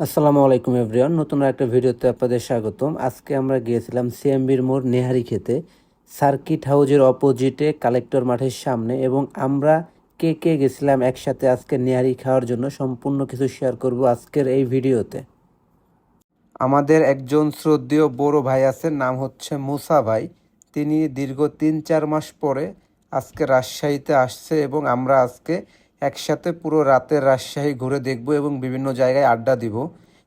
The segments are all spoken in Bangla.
আসসালামু আলাইকুম এভরিওয়ান নতুন একটা ভিডিওতে আপনাদের স্বাগতম। আজকে আমরা গিয়েছিলাম সিএমবির মোড় নেহারি খেতে সার্কিট হাউজের অপোজিটে কালেক্টর মাঠের সামনে, এবং আমরা কে কে গেছিলাম একসাথে আজকে নেহারি খাওয়ার জন্য সম্পূর্ণ কিছু শেয়ার করব আজকের এই ভিডিওতে। আমাদের একজন শ্রদ্ধেয় বড় ভাই আছেন, নাম হচ্ছে মুসা ভাই। তিনি দীর্ঘ তিন চার মাস পরে আজকে রাজশাহীতে আসছে, এবং আমরা আজকে একসাথে পুরো রাতের রাজশাহী ঘুরে দেখব এবং বিভিন্ন জায়গায় আড্ডা দিব।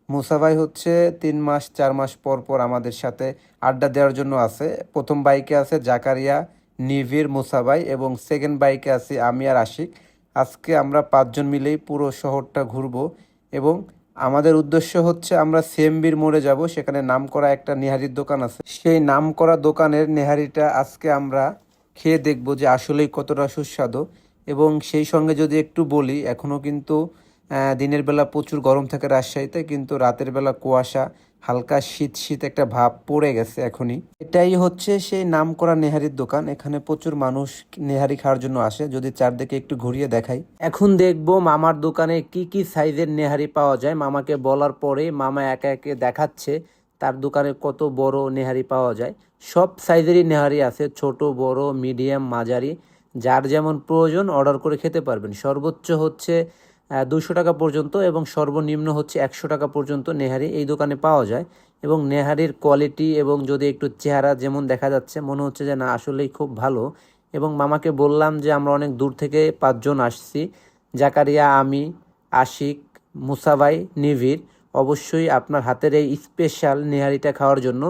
মুসা ভাই হচ্ছে তিন মাস, চার মাস পর পর আমাদের সাথে আড্ডা দেওয়ার জন্য আছে। প্রথম বাইকে আছে জাকারিয়া, নিভির, মুসা ভাই এবং সেকেন্ড বাইকে আছে আমি আর আশিক। আজকে আমরা পাঁচজন মিলেই পুরো শহরটা ঘুরবো এবং আমাদের উদ্দেশ্য হচ্ছে আমরা সিএমবির মোড়ে যাব, সেখানে নাম করা একটা নেহারির দোকান আছে। সেই নাম করা দোকানের নেহারিটা আজকে আমরা খেয়ে দেখব যে আসলেই কতটা সুস্বাদু। এবং সেই সঙ্গে যদি একটু বলি এখনও কিন্তু দিনের বেলা প্রচুর গরম থাকে রাজশাহীতে, কিন্তু রাতের বেলা কুয়াশা, হালকা শীত শীত একটা ভাব পড়ে গেছে এখনই। এটাই হচ্ছে সেই নামকরা নেহারির দোকান। এখানে প্রচুর মানুষ নেহারি খাওয়ার জন্য আসে, যদি চারদিকে একটু ঘুরিয়ে দেখাই। এখন দেখব মামার দোকানে কি কি সাইজের নেহারি পাওয়া যায়। মামাকে বলার পরে মামা একে একে দেখাচ্ছে, তার দোকানে কত বড় নেহারি পাওয়া যায়। সব সাইজেরই নেহারি আছে, ছোট, বড়, মিডিয়াম, মাঝারি। যার যেমন প্রয়োজন অর্ডার করে খেতে পারবেন। সর্বোচ্চ হচ্ছে দুশো টাকা পর্যন্ত এবং সর্বনিম্ন হচ্ছে একশো টাকা পর্যন্ত নেহারি এই দোকানে পাওয়া যায়। এবং নেহারির কোয়ালিটি এবং যদি একটু চেহারা যেমন দেখা যাচ্ছে, মনে হচ্ছে যে না, আসলেই খুব ভালো। এবং মামাকে বললাম যে, আমরা অনেক দূর থেকে পাঁচজন আসছি। জাকারিয়া, আমি, আশিক, মুসাভাই নিভির অবশ্যই আপনার হাতের এই স্পেশাল নেহারিটা খাওয়ার জন্য।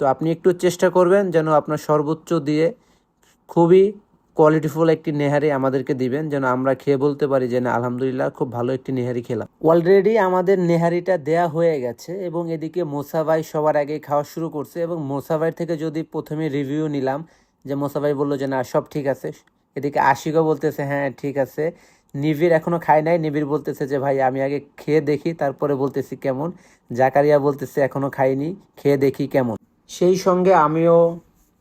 তো আপনি একটু চেষ্টা করবেন যেন আপনার সর্বোচ্চ দিয়ে খুবই কোয়ালিটিফুল একটি নেহারি আমাদেরকে দিবেন, যেন আমরা খেয়ে বলতে পারি যে, না, আলহামদুলিল্লাহ, খুব ভালো একটি নেহারি খেলাম। অলরেডি আমাদের নেহারিটা দেয়া হয়ে গেছে এবং এদিকে মোসাভাই সবার আগে খাওয়া শুরু করছে এবং মোসাভাই থেকে যদি প্রথমে রিভিউ নিলাম, যে মোসাভাই বলল যে, না, সব ঠিক আছে। এদিকে আশিকও বলতেছে হ্যাঁ ঠিক আছে। নিবির এখনও খায় নাই নিবির বলতেছে যে, ভাই, আমি আগে খেয়ে দেখি। তারপরে বলতেছি, কেমন? জাকারিয়া বলতেছে, এখনও খাইনি, খেয়ে দেখি কেমন? সেই সঙ্গে আমিও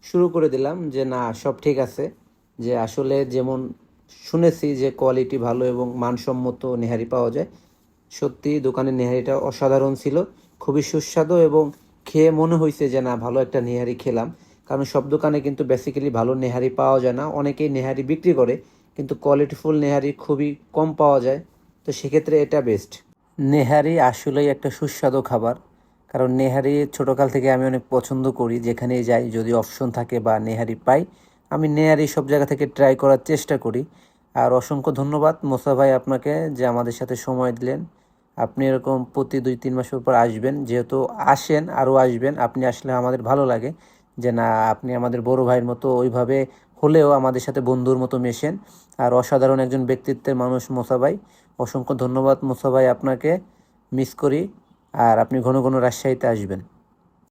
শুরু করে দিলাম যে, না, সব ঠিক আছে। যে আসলে যেমন শুনেছি যে কোয়ালিটি ভালো এবং মানসম্মত নেহারি পাওয়া যায়, সত্যি দোকানের নেহারিটা অসাধারণ ছিল, খুবই সুস্বাদু এবং খেয়ে মনে হয়েছে যে না, ভালো একটা নেহারি খেলাম। কারণ সব দোকানে কিন্তু বেসিক্যালি ভালো নেহারি পাওয়া যায় না, অনেকেই নেহারি বিক্রি করে, কিন্তু কোয়ালিটিফুল নেহারি খুবই কম পাওয়া যায়, তো সেক্ষেত্রে এটা বেস্ট নেহারি আসলেই একটা সুস্বাদু খাবার, কারণ নেহারি ছোটোকাল থেকে আমি অনেক পছন্দ করি, যেখানেই যাই, যদি অপশন থাকে বা নেহারি পাই আমি নেয়ার এই সব জায়গা থেকে ট্রাই করার চেষ্টা করি। আর অসংখ্য ধন্যবাদ মোসা ভাই আপনাকে যে আমাদের সাথে সময় দিলেন। আপনি এরকম প্রতি দুই, তিন মাস পর আসবেন, যেহেতু আসেন, আরও আসবেন, আপনি আসলে আমাদের ভালো লাগে যে না, আপনি আমাদের বড় ভাইয়ের মতো ওইভাবে হলেও আমাদের সাথে বন্ধুর মতো মেশেন। আর অসাধারণ একজন ব্যক্তিত্বের মানুষ মোসা ভাই। অসংখ্য ধন্যবাদ মোসা ভাই আপনাকে মিস করি। আর আপনি ঘন ঘন রাজশাহীতে আসবেন।